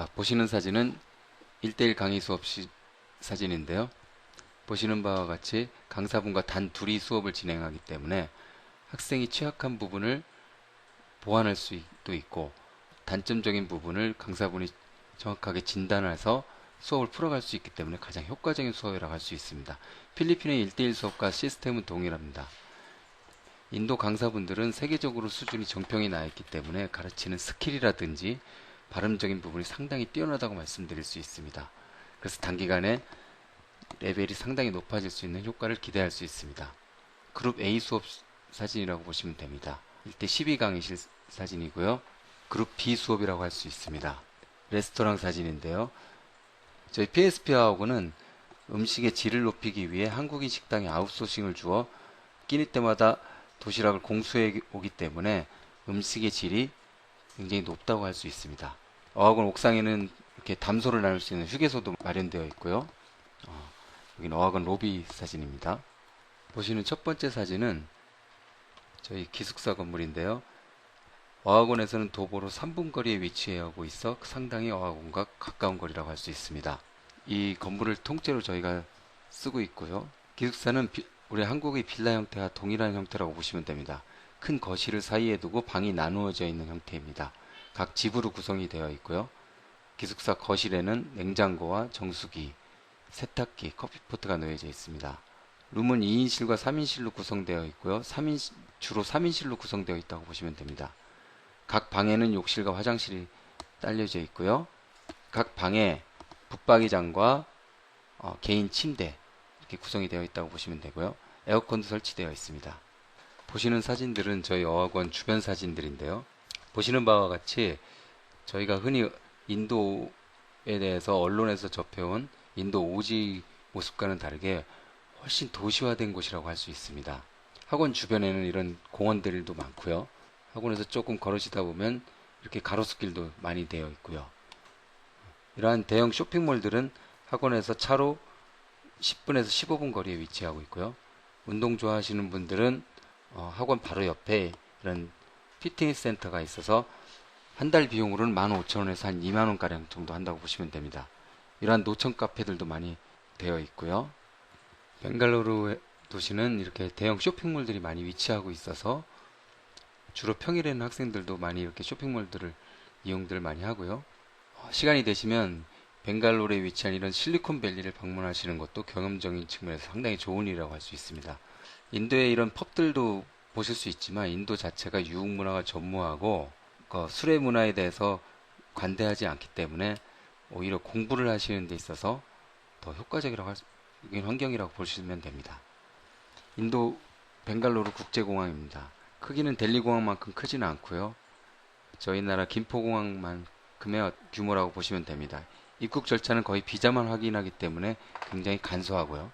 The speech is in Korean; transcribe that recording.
아, 보시는 사진은 1대1 강의 수업 시 사진인데요. 보시는 바와 같이 강사분과 단 둘이 수업을 진행하기 때문에 학생이 취약한 부분을 보완할 수도 있고 단점적인 부분을 강사분이 정확하게 진단해서 수업을 풀어갈 수 있기 때문에 가장 효과적인 수업이라고 할 수 있습니다. 필리핀의 1대1 수업과 시스템은 동일합니다. 인도 강사분들은 세계적으로 수준이 정평이 나 있기 때문에 가르치는 스킬이라든지 발음적인 부분이 상당히 뛰어나다고 말씀드릴 수 있습니다. 그래서 단기간에 레벨이 상당히 높아질 수 있는 효과를 기대할 수 있습니다. 그룹 A 수업 사진이라고 보시면 됩니다. 이때 12강의실 사진이고요. 그룹 B 수업이라고 할 수 있습니다. 레스토랑 사진인데요. 저희 PSP하고는 음식의 질을 높이기 위해 한국인 식당에 아웃소싱을 주어 끼니 때마다 도시락을 공수해 오기 때문에 음식의 질이 굉장히 높다고 할 수 있습니다. 어학원 옥상에는 이렇게 담소를 나눌 수 있는 휴게소도 마련되어 있고요. 어, 여기는 어학원 로비 사진입니다. 보시는 첫 번째 사진은 저희 기숙사 건물인데요. 어학원에서는 도보로 3분 거리에 위치하고 있어 상당히 어학원과 가까운 거리라고 할 수 있습니다. 이 건물을 통째로 저희가 쓰고 있고요. 기숙사는 비, 우리 한국의 빌라 형태와 동일한 형태라고 보시면 됩니다. 큰 거실을 사이에 두고 방이 나누어져 있는 형태입니다. 각 집으로 구성이 되어 있고요. 기숙사 거실에는 냉장고와 정수기, 세탁기, 커피포트가 놓여져 있습니다. 룸은 2인실과 3인실로 구성되어 있고요. 3인, 주로 3인실로 구성되어 있다고 보시면 됩니다. 각 방에는 욕실과 화장실이 딸려져 있고요. 각 방에 붙박이장과 어, 개인 침대 이렇게 구성이 되어 있다고 보시면 되고요. 에어컨도 설치되어 있습니다. 보시는 사진들은 저희 어학원 주변 사진들인데요. 보시는 바와 같이 저희가 흔히 인도에 대해서 언론에서 접해온 인도 오지 모습과는 다르게 훨씬 도시화된 곳이라고 할 수 있습니다. 학원 주변에는 이런 공원들도 많고요. 학원에서 조금 걸으시다 보면 이렇게 가로수길도 많이 되어 있고요. 이러한 대형 쇼핑몰들은 학원에서 차로 10분에서 15분 거리에 위치하고 있고요. 운동 좋아하시는 분들은 어, 학원 바로 옆에 이런 피트니스 센터가 있어서 한 달 비용으로는 15,000원에서 한 2만원 가량 정도 한다고 보시면 됩니다. 이러한 노천 카페들도 많이 되어 있고요. 벵갈루루 도시는 이렇게 대형 쇼핑몰들이 많이 위치하고 있어서 주로 평일에는 학생들도 많이 이렇게 쇼핑몰들을 이용들 많이 하고요. 어, 시간이 되시면 벵갈로르에 위치한 이런 실리콘밸리를 방문하시는 것도 경험적인 측면에서 상당히 좋은 일이라고 할 수 있습니다. 인도의 이런 펍들도 보실 수 있지만 인도 자체가 유흥 문화가 전무하고 그 술의 문화에 대해서 관대하지 않기 때문에 오히려 공부를 하시는 데 있어서 더 효과적이라고 할 수, 환경이라고 보시면 됩니다. 인도 벵갈로르 국제공항입니다. 크기는 델리 공항만큼 크지는 않고요. 저희 나라 김포공항만큼의 규모라고 보시면 됩니다. 입국 절차는 거의 비자만 확인하기 때문에 굉장히 간소하고요.